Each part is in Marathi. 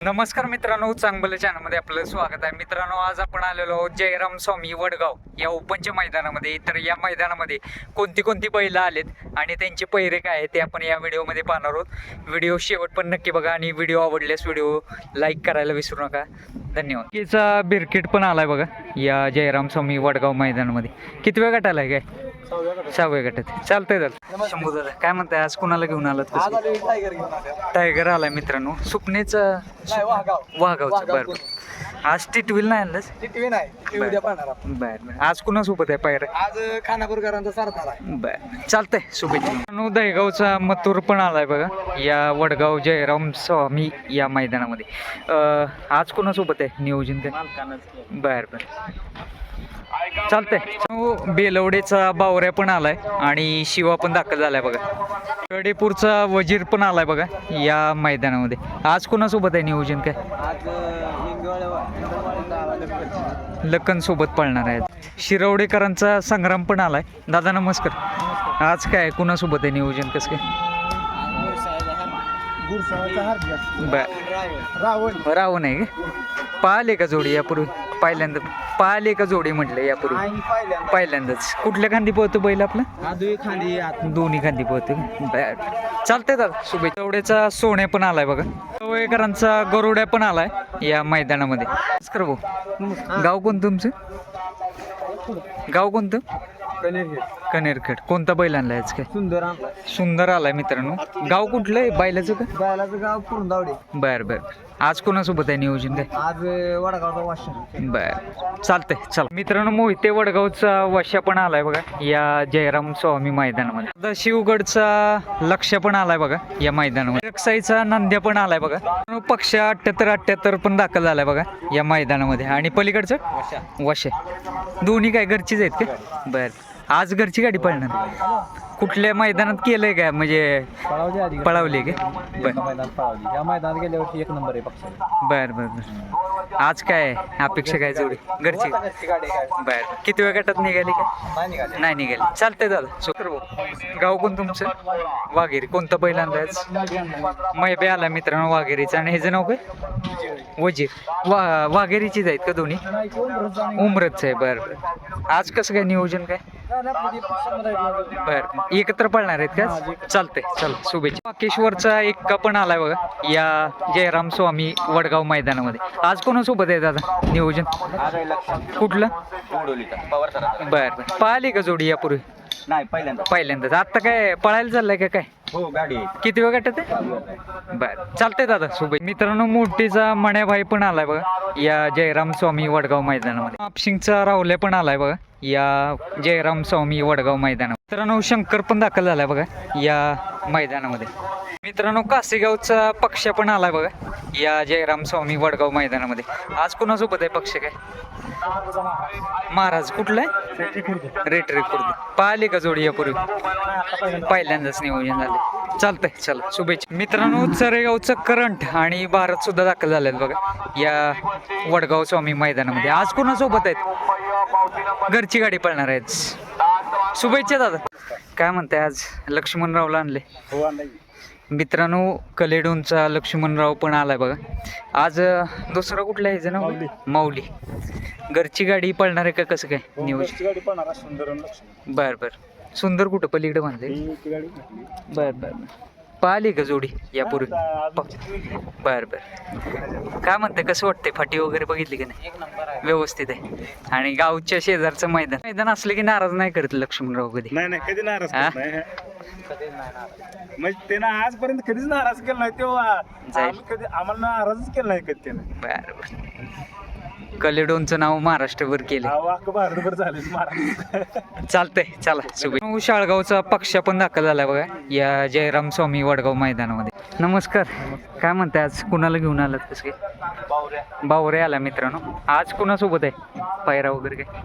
नमस्कार मित्रांनो चांगलं चॅनलमध्ये आपलं स्वागत आहे. मित्रांनो आज आपण आलेलो आहोत जयराम स्वामी वडगाव या ओपनच्या मैदानामध्ये. तर या मैदानामध्ये कोणती कोणती बैलं आलेत आणि त्यांचे पहिरे काय आहेत ते आपण या व्हिडिओमध्ये पाहणार आहोत. व्हिडिओ शेवट पण नक्की बघा आणि व्हिडिओ आवडल्यास व्हिडिओ लाईक करायला विसरू नका. धन्यवाद. याचा बिरकिट पण आलाय बघा या जयराम स्वामी वडगाव मैदानामध्ये. किती वेळ गटाला आहे काय? सहाव्या गटात. चालतंय चालतं शंभू दादा काय म्हणताय? आज कुणाला घेऊन आलात आज कसं टायगर आलोय. मित्रांनो. वाघाव. वाघावचं बरं बरं. आज टिटविल नाही आणलंच आपण. बरं बरं. आज कुणासोबत आहे पायऱ्या? आज खानापूरकरांचा सरदार आहे बरं चालतंय शुभेच्छा. मित्रांनो, दहेगावचा मथुर पण आलाय बघा. या वडगाव जयराम स्वामी या मैदानामध्ये. अं, आज कोणासोबत आहे नियोजन काय बर बर. चालतंय. तो बेलवडेचा बावऱ्या पण आलाय आणि शिवा पण दाखल झालाय बघा. कडेपूरचा वजीर पण आलाय बघा या मैदानामध्ये. आज कोणासोबत आहे नियोजन काय? आज लखन सोबत पळणार आहेत. शिरवडेकरांचा संग्राम पण आलाय. दादा नमस्कार. आज काय कुणासोबत आहे नियोजन? कसं काय? रावण. रावण आहे का? पाहिले का जोडी यापूर्वी? पहिल्यांदा. पाहिले का जोडी म्हटलं यापूर्वी? आणि पहिल्यांदा पहिल्यांदाच. कुठल्या खांदी पोहतो बैल आपला? खाली आत दोन्ही खांदी पोहतो बर. चालतंय दादा शुभेच्छा. एवढ्याचा सोन्या पण आलाय बघा. सवयकरांचा गरुड्या पण आलाय या मैदानामध्ये. नमस्कार भाऊ. गाव कोणतं तुमचं? गाव कोणतं? कनेरखेड. कोणता बैल आणलाय आज काय? सुंदर आणला सुंदर आलाय मित्रांनो. गाव कुठलं आहे बैलाचं का? बैलाचं गाव पूर्ण दावडे बर बर. आज कोणासोबत आहे नियोजन काय? आज वडगावचा वाशिम. बर. चालतंय चला. मित्रांनो मोहिते वडगावचा वशा पण आलाय बघा. या जयराम स्वामी मैदानामध्ये. आता शिवगडचा लक्ष पण आलाय बघा या मैदानामध्ये. रक्षाईचा नंद्या पण आलाय बघा. मित्रांनो, पक्ष अठ्याहत्तर अठ्याहत्तर पण दाखल झालाय बघा या मैदानामध्ये. आणि पलीकडचं? वशा. दोन्ही काय घरचीच आहेत का? बर. आज घरची गाडी पळणार. कुठल्या मैदानात केलंय का म्हणजे पळावली पळावली का? मैदानात पळावली. या मैदानात गेल्यावरती एक नंबर आहे पक्षाला बर बर बर. आज काय अपेक्षा काय जोडी घरची? गाडी काय बर. किती वेळ गटात निघाली का नाही निघाली. चालतंय दादा. शुक्र भाऊ. गाव कोण तुमचं? वाघेरी. कोणतं अंदाज मैबे आला मित्रांनो वाघेरीचं. आणि ह्याचं नाव काय? वजीर. वा वाघेरीचीच आहेत का दोन्ही? उमरतचं आहे. बरं. आज कसं काय नियोजन काय? बर एकत्र पळणार आहेत का? चालतंय चल शुभेच्छा. वाकेश्वरचा एक पण आलाय बघा या जयराम स्वामी वडगाव मैदानामध्ये. आज कोणासोबत आहे दादा नियोजन? कुठलं? बर बर. पाहिली का जोडी यापूर्वी? नाही पहिल्यांदा पहिल्यांदाच. आता काय पळायला चाललंय का काय? हो गाडी किती वेळ गटात आहे बर. चालतंय दादा शुभे मित्रांनो मोठीचा मण्याभाई पण आलाय बघा. या जयराम स्वामी वडगाव मैदानामध्ये. आपशिंगचा राहुल्या पण आलाय बघा. या जयराम स्वामी वडगाव मैदानामध्ये. मित्रांनो शंकर पण दाखल झालाय बघा या मैदानामध्ये. मित्रांनो कासेगावचा पक्ष पण आलाय बघा. या जयराम स्वामी वडगाव मैदानामध्ये. आज कोणासोबत आहे पक्ष काय? महाराज कुठलं आहे? रेट रेट पाहिले का जोडी यापूर्वी? पहिल्यांदाच नियोजन झाले चालतंय चला शुभेच्छा. मित्रांनो चरेगावचं करंट आणि भारत सुद्धा दाखल झालेत बघा. या वडगाव स्वामी मैदानामध्ये. आज कोणासोबत आहेत? घरची गाडी पळणार आहेत. शुभेच्छा दादा. काय म्हणताय आज? लक्ष्मणरावला आणले हो मित्रांनो कलेडोनचा लक्ष्मणराव पण आलाय बघा. आज दुसरं कुठलं आहे नाव? माऊली. घरची गाडी पळणार आहे का कसं काय नियोजन? गाडी पळणार सुंदर लक्ष्मी बर बर. सुंदर कुठं पलीकडे बांधले बर बर. पाहिली का जोडी यापूर्वी? बर बर. काय म्हणते कसं वाटतंय? फाटी वगैरे बघितली का नाही? एक नंबर आहे. व्यवस्थित आहे. आणि गावच्या शेजारचं मैदान. मैदान असलं की नाराज नाही करत लक्ष्मणराव कधी? नाही नाही कधी नाराज? करत नाही. कधीच नाही नाराज. म्हणजे त्यानं आजपर्यंत कधीच नाराज केला नाही. तेव्हा जाईल. आम्ही कधी आम्हाला नाराजच केला नाही कधी त्यानं. बर बर. कलेडोनचं नाव महाराष्ट्रभर केलं भारतभर झाले चालतंय चला शुभे शाळगावचा पक्ष पण दाखल झालाय बघा या जयराम स्वामी वडगाव मैदानामध्ये. नमस्कार. काय म्हणताय आज कुणाला घेऊन आलात कसं काय? बावरे आला मित्रांनो. आज कुणासोबत आहे? पायरा वगैरे काय?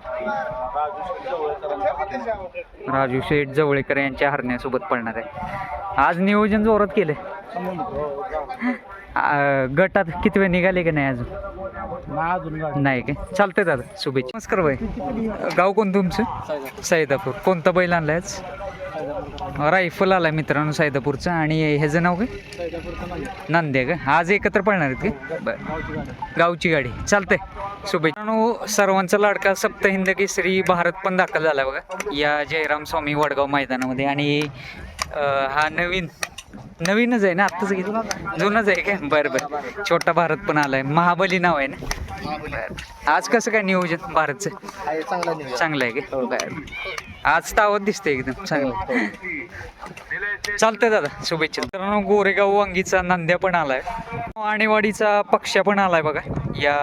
राजू शेठ जवळेकर यांच्या हरण्यासोबत पळणार आहे. आज नियोजन जोरात केलंय. आ, गटात किती वेळ निघाले का नाही अजून? नाही काय? चालतंय दादा शुभेच्छा. नमस्कार भाई. गाव कोण तुमचं? सैदापूर. कोणता बैल आणलाय रायफल आलाय मित्रांनो सायदापूरचा आणि ह्याचं नाव काय? नांदे का? आज एकत्र पळणार आहेत का? बरं. गावची गाडी. चालतंय. शुभेच्छा. सर्वांचा लाडका सप्तहिंद केसरी भारत पण दाखल झाला बघा. या जयराम स्वामी वडगाव मैदानामध्ये. आणि हा नवीन नवीनच आहे ना आत्ताच घेतलं जुनच आहे काय बरं बरं. छोटा भारत पण आलाय. महाबली नाव आहे ना? बरं. आज कसं काय नियोजन भारतचं? चांगलं चांगलं आहे का? बरं. आज तावत दिसते एकदम चांगलं. चालतंय दादा शुभेच्छा. मित्रांनो गोरेगाव वांगीचा नांद्या पण आलाय. आणेवाडीचा पक्ष्या पण आलाय बघा या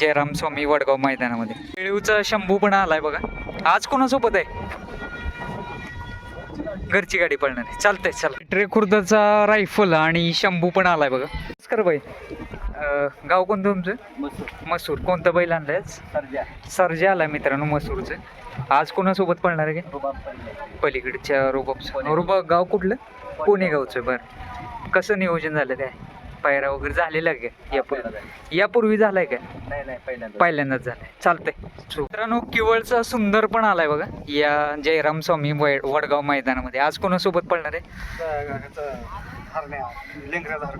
जयराम स्वामी वडगाव मैदानामध्ये. वेळूचा शंभू पण आलाय बघा. आज कोणासोबत आहे? घरची गाडी पळणार आहे. चालतंय चला. ट्रे खुर्दाचा रायफल आणि शंभू पण आलाय बघा. नमस्कार बाई अं, गाव कोणतं तुमचं? मसूर. कोणतं बैल आणलंय आज? सर्जा. सर्जा आलाय मित्रांनो मसूरचं. आज कोणासोबत पळणार आहे? का पलीकडच्या रुबाब रुबाब गाव कुठलं? पुणे गावचं बरं. कसं नियोजन झालं काय? पायरा वगैरे झालेला आहे का? यापूर्वी? यापूर्वी झालाय का? नाही नाही पहिल्यांदा पहिल्यांदाच झालाय. चालतंय. मित्रांनो किवळचा सुंदर पण आलाय बघा. या जयराम स्वामी वड- वडगाव मैदानामध्ये. आज कोणासोबत पळणार आहे?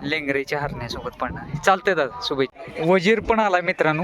लेंगरेच्या हरण्यासोबत पळणार आहे. चालतंय दादा शुभेच्छा. वजीर पण आलाय मित्रांनो.